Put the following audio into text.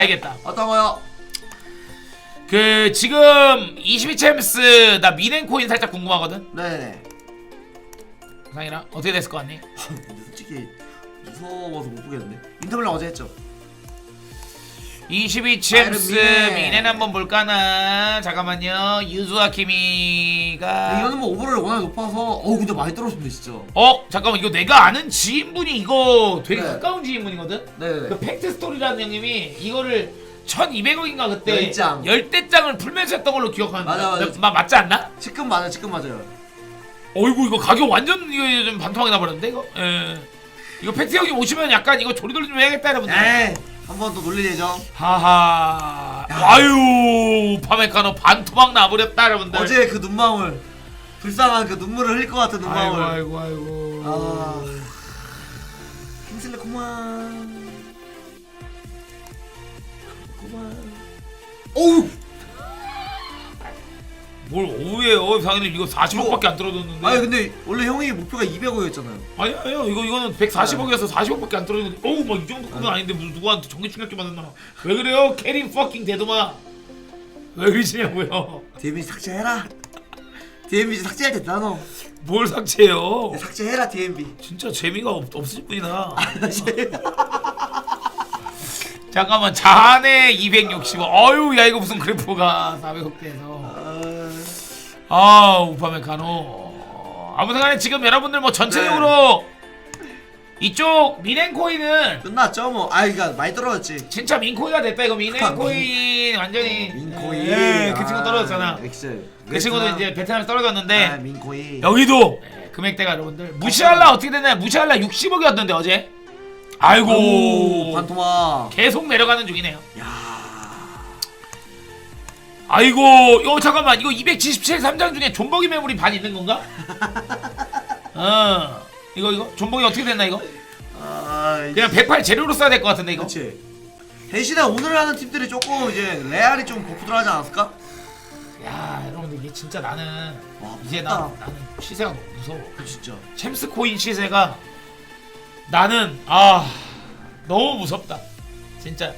알겠다. 어떤 거요? 그 지금 22챔스 나 미넨 코인 살짝 궁금하거든. 네네. 상이랑 어떻게 됐을 것 같니? 근데 솔직히 무서워서 못 보겠는데. 인터블락 어제 했죠. 22챔스 미넨. 미넨 한번 볼까나 잠깐만요 유즈아키미가 이거는 뭐 오버를 워낙 높아서 어우 근데 많이 떨어졌네 진짜. 어 잠깐만 이거 내가 아는 지인분이 이거 되게 네. 가까운 지인분이거든 네네. 그 팩트 스토리라는 형님이 이거를 1200억인가 그때 열 장. 열대장을 풀면서 했던 걸로 기억하는데 맞아, 맞아. 나- 마, 맞지 않나? 지금 맞아요 지금 맞아요. 어이구 이거 가격 완전 이거 좀 반토막이 나버렸는데 이거 예. 이거 팩트 형님 오시면 약간 이거 조리돌리 좀 해야겠다 여러분들 에이 한 번 더 놀릴 예정. 하하 아유 파메카노 반토막 나버렸다 여러분들 어제 그 눈망울 불쌍한 그 눈물을 흘릴 것 같은 아이고 눈망울. 아이고 아이고 아. 킹슬레 그만. 그만. 어우. 뭘 오해요? 상현님 이거 40억밖에 안 떨어졌는데. 아니 근데 원래 형이 목표가 200억이었잖아요. 아니 아니요. 이거 이거는 140억이어서 40억밖에 안 떨어졌는데. 어우 막 이 정도 급은 아닌데 무슨 누구한테 전기 충격기 맞았나. 왜 그래요? 캐린 퍼킹 대도마. 왜 그러시냐고요. DMB 삭제해라. DMB 삭제할 때 나눠. 뭘 삭제해요? 삭제해라 DMB. 진짜 재미가 없, 없으실 분이다. 잠깐만 자네 260억. 어유 야 이거 무슨 그래프가. 400억대에서 아 우파메카노 아무튼간에 지금 여러분들 뭐 전체적으로 이쪽 미넨코인은 끝났죠 뭐. 아 그러니까 많이 떨어졌지. 진짜 민코인가 됐다 이거 미넨코인 완전히 민코인. 예, 그 친구 떨어졌잖아 엑셀. 그 친구도 이제 베트남에 떨어졌는데 아 민코인. 여기도 예, 금액대가 여러분들 무시할라 어떻게 됐나요 무시할라 60억이었는데 어제 아이고 아이고 반토막. 계속 내려가는 중이네요 야. 아이고 이거 잠깐만 이거 277 3장 중에 존버기 매물이 반 있는 건가? 어 이거 이거 존버기 어떻게 됐나 이거? 아 이제 그냥 108 재료로 써야 될 것 같은데 이거 그렇지. 대신에 오늘 하는 팀들이 조금 이제 레알이 좀 버프들 하지 않았을까? 야 여러분들 이게 진짜 나는 와 이제 무섭다. 나, 나는 시세가 너무 무서워 그 진짜. 챔스 코인 시세가 나는 아 너무 무섭다 진짜